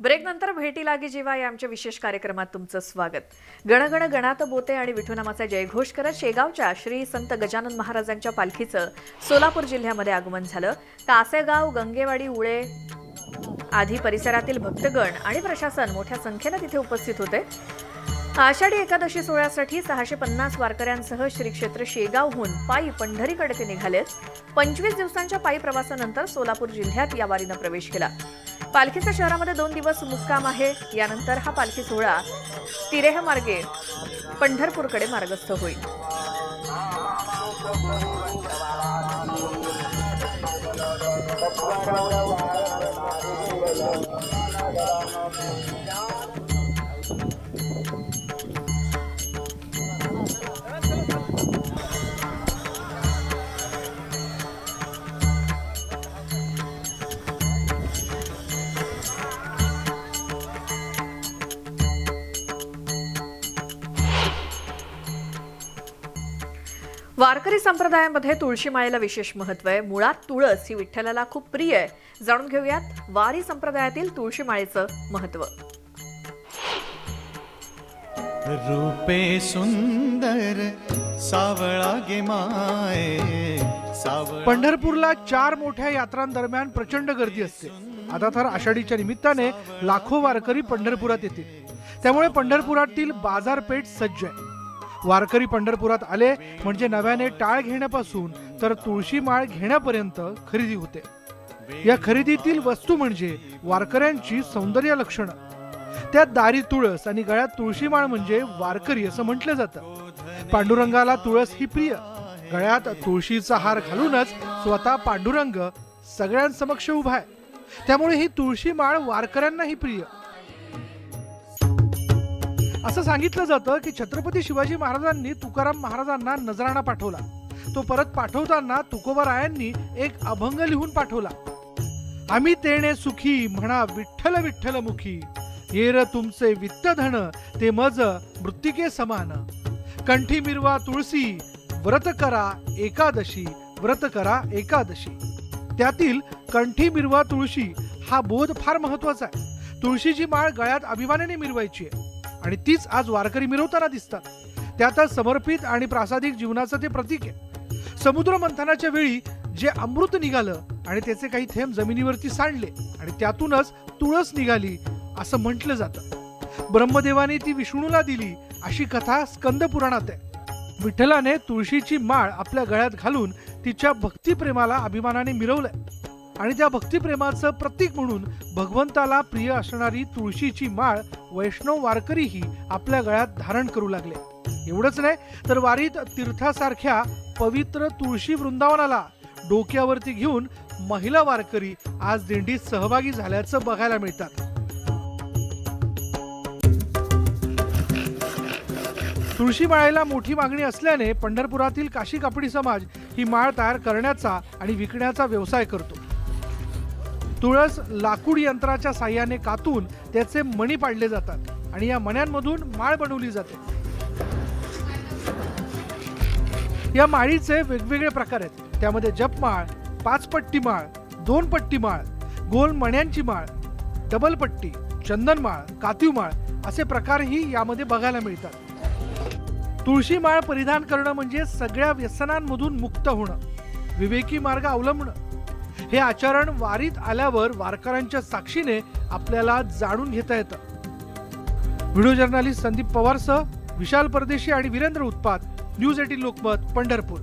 ब्रेकनंतर भेटी लागे जेव्हा या आमच्या विशेष कार्यक्रमात तुमचं स्वागत. गणगण गणात बोते आणि विठुनामाचा जयघोष करत शेगावच्या श्री संत गजानन महाराजांच्या पालखीचं सोलापूर जिल्ह्यामध्ये आगमन झालं. कासेगाव गंगेवाडी उळे आधी परिसरातील भक्तगण आणि प्रशासन मोठ्या संख्येनं तिथे उपस्थित होते. आषाढी एकादशी सोहळ्यासाठी सहाशे पन्नास वारकऱ्यांसह श्री क्षेत्र शेगावहून पायी पंढरीकडे ते निघालेत पंचवीस दिवसांच्या पायी प्रवासानंतर सोलापूर जिल्ह्यात या वारीनं प्रवेश केला पालखीचा शहरामध्ये दोन दिवस मुक्काम आहे यानंतर हा पालखी सोहळा तिरेह मार्गे पंढरपूरकडे मार्गस्थ होईल वारकरी संप्रदायामध्ये तुळशी माळेला विशेष महत्त्व आहे. मुळात तुळस ही विठ्ठलाला खूप प्रिय आहे. जाणून घेऊयात वारी संप्रदायातील तुळशी माळेचं महत्त्व रूपे सुंदर सावळा गे माये सावळा पंढरपूरला चार मोठ्या यात्रांदरम्यान प्रचंड गर्दी असते. आता तर आषाढीच्या निमित्ताने लाखो वारकरी पंढरपुरात येतील. त्यामुळे पंढरपुरातील बाजारपेठ सज्ज आहे. वारकरी पंढरपुरात आले म्हणजे नव्याने टाळ घेण्यापासून तर तुळशी माळ घेण्यापर्यंत खरेदी होते. या खरेदीतील वस्तू म्हणजे वारकऱ्यांची सौंदर्य लक्षणं. त्यात दारी तुळस आणि गळ्यात तुळशी माळ म्हणजे वारकरी असं म्हटलं जातं. पांडुरंगाला तुळस ही प्रिय. गळ्यात तुळशीचा हार घालूनच स्वतः पांडुरंग सगळ्यांसमक्ष उभा आहे. त्यामुळे ही तुळशी माळ वारकऱ्यांनाही प्रिय. असं सांगितलं जातं की छत्रपती शिवाजी महाराजांनी तुकाराम महाराजांना नजराणा पाठवला. तो परत पाठवताना तुकोबारायांनी एक अभंग लिहून पाठवला. आम्ही तेणे सुखी म्हणा विठ्ठल विठ्ठल मुखी. येर तुमचे वित्त धन ते मज मृत्तिके समान. कंठी मिरवा तुळसी व्रत करा एकादशी व्रत करा एकादशी. त्यातील कंठी मिरवा तुळशी हा बोध फार महत्त्वाचा आहे. तुळशीची माळ गळ्यात अभिमानाने मिरवायची आहे. आणि तीच आज वारकरी मिरवताना दिसतात. त्यातच समर्पित आणि प्रासादिक जीवनाचं ते प्रतीक आहे. समुद्र मंथनाच्या वेळी जे अमृत निघालं आणि त्याचे काही थेंब जमिनीवरती सांडले आणि त्यातूनच तुळस निघाली असं म्हटलं जातं. ब्रह्मदेवाने ती विष्णूला दिली अशी कथा स्कंद पुराणात आहे. विठ्ठलाने तुळशीची माळ आपल्या गळ्यात घालून तिच्या भक्तिप्रेमाला अभिमानाने मिरवलंय. आणि त्या भक्तिप्रेमाचं प्रतीक म्हणून भगवंताला प्रिय असणारी तुळशीची माळ वैष्णव वारकरीही आपल्या गळ्यात धारण करू लागले. एवढंच नाही तर वारीत तीर्थासारख्या पवित्र तुळशी वृंदावनाला डोक्यावरती घेऊन महिला वारकरी आज दिंडीत सहभागी झाल्याचं बघायला मिळतात. तुळशी माळेला मोठी मागणी असल्याने पंढरपुरातील काशी कापडी समाज ही माळ तयार करण्याचा आणि विकण्याचा व्यवसाय करतो. तुळस लाकूड यंत्राच्या साह्याने कातून त्याचे मणी पाडले जातात आणि या मण्यांमधून माळ बनवली जाते. या माळीचे वेगवेगळे प्रकार आहेत. त्यामध्ये जपमाळ पाच पट्टी माळ दोन पट्टी माळ गोल मण्यांची माळ डबल पट्टी चंदनमाळ कातीव माळ असे प्रकारही यामध्ये बघायला मिळतात. तुळशी माळ परिधान करणं म्हणजे सगळ्या व्यसनांमधून मुक्त होणं. विवेकी मार्ग अवलंबणं. हे आचरण वारीत आल्यावर वारकऱ्यांच्या साक्षीने आपल्याला जाणून घेता येतं. व्हिडिओ जर्नालिस्ट संदीप पवारसह विशाल परदेशी आणि वीरेंद्र उत्पात न्यूज एटीन लोकमत पंढरपूर.